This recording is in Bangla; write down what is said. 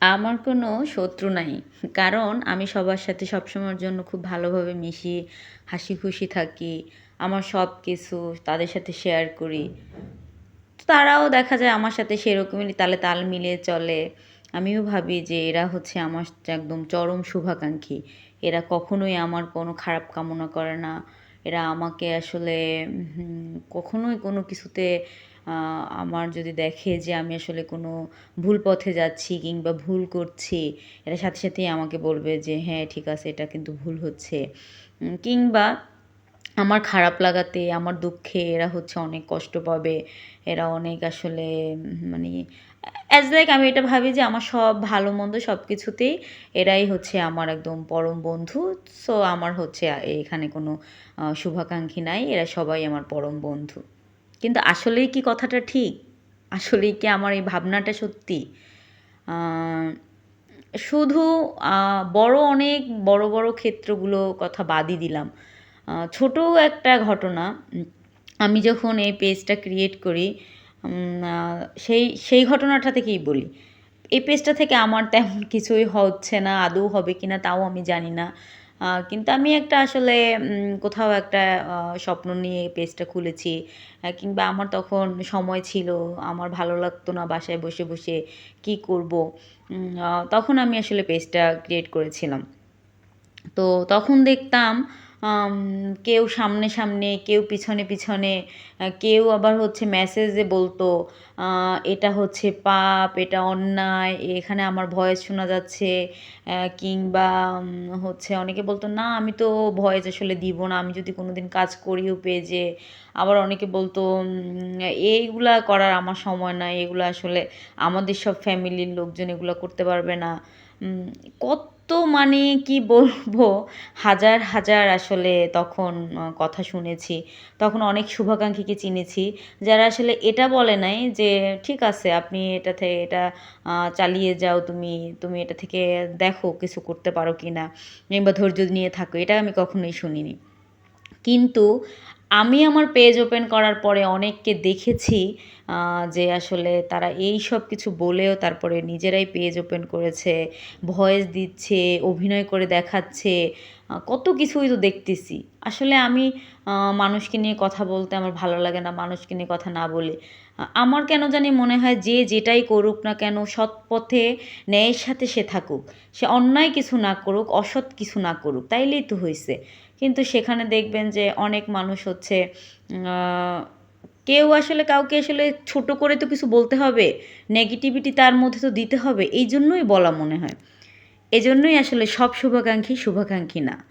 আমার কোনো শত্রু নাই। কারণ আমি সবার সাথে সবসময়ের জন্য খুব ভালোভাবে মিশি হাসি খুশি থাকি, আমার সব কিছু তাদের সাথে শেয়ার করি। তারাও দেখা যায় আমার সাথে সেরকমই, তালে তাল মিলিয়ে চলে। আমিও ভাবি যে এরা হচ্ছে আমার একদম চরম শুভাকাঙ্ক্ষী। এরা কখনোই আমার কোনো খারাপ কামনা করে না। এরা আমাকে আসলে কখনোই কোনো কিছুতে আমার যদি দেখে যে আমি আসলে কোনো ভুল পথে যাচ্ছি কিংবা ভুল করছি, এরা সাথে সাথেই আমাকে বলবে যে হ্যাঁ ঠিক আছে, এটা কিন্তু ভুল হচ্ছে। কিংবা আমার খারাপ লাগাতে, আমার দুঃখে এরা হচ্ছে অনেক কষ্ট পাবে। এরা অনেক আসলে মানে অ্যাজ লাইক আমি এটা ভাবি যে আমার সব ভালো মন্দ সব কিছুতেই এরাই হচ্ছে আমার একদম পরম বন্ধু। সো আমার হচ্ছে এখানে কোনো শুভাকাঙ্ক্ষী নাই, এরা সবাই আমার পরম বন্ধু। কিন্তু আসলেই কি কথাটা ঠিক? আসলেই কি আমার এই ভাবনাটা সত্যি? শুধু বড় অনেক বড় বড় ক্ষেত্রগুলো কথা বাদই দিলাম। ছোটো একটা ঘটনা, আমি যখন এই পেজটা ক্রিয়েট করি সেই সেই ঘটনাটা থেকেই বলি। এই পেজটা থেকে আমার তেমন কিছুই হচ্ছে না, আদৌ হবে কি না তাও আমি জানি না। কিন্তু আমি একটা আসলে কোথাও একটা স্বপ্ন নিয়ে পেজটা খুলেছি। কিংবা আমার তখন সময় ছিল, আমার ভালো লাগতো না বাসায় বসে বসে কি করব। তখন আমি আসলে পেজটা ক্রিয়েট করেছিলাম। তো তখন দেখতাম কেউ সামনে সামনে, কেউ পিছনে পিছনে কেউ আবার হচ্ছে মেসেজে বলতো এটা হচ্ছে পাপ, এটা অন্যায়, এখানে আমার ভয়েস শোনা যাচ্ছে কিংবা হচ্ছে অনেকে বলতো, না, আমি তো ভয়েস আসলে দিব না, আমি যদি কোনো দিন কাজ করিও পেজে। আবার অনেকে বলতো এইগুলা করার আমার সময় নাই, এগুলো আসলে আমাদের সব ফ্যামিলির লোকজন এগুলো করতে পারবে না। কত মানে কি বলব? হাজার হাজার আসলে তখন কথা শুনেছি। তখন অনেক শুভাকাঙ্ক্ষীকে চিনেছি, যারা আসলে এটা বলে নাই যে, ঠিক আছে, আপনি এটা থেকে এটা চালিয়ে যাও, তুমি তুমি এটা থেকে দেখো কিছু করতে পারো কি না কিংবা ধৈর্য নিয়ে থাকো। এটা আমি কখনোই শুনিনি। কিন্তু আমি আমার পেজ ওপেন করার পরে অনেককে দেখেছি যে আসলে তারা এই সব কিছু বলেও তারপরে নিজেরাই পেজ ওপেন করেছে ভয়েস দিচ্ছে, অভিনয় করে দেখাচ্ছে কত কিছুই তো দেখতেছি। আসলে আমি মানুষকে নিয়ে কথা বলতে আমার ভালো লাগে না, মানুষকে নিয়ে কথা না বলে। আমার কেন জানি মনে হয় যে যেটাই করুক না কেন সৎ পথে ন্যায়ের সাথে সে থাকুক। সে অন্যায় কিছু না করুক, অসৎ কিছু না করুক, তাইলেই তো হয়েছে কিন্তু সেখানে দেখবেন যে অনেক মানুষ হচ্ছে কেউ আসলে কাউকে আসলে ছোট করে তো কিছু বলতে হবে নেগেটিভিটি তার মধ্যে তো দিতে হবে, এই জন্যই বলা মনে হয়। এজন্যই আসলে সব শুভাকাঙ্ক্ষী শুভাকাঙ্ক্ষী না।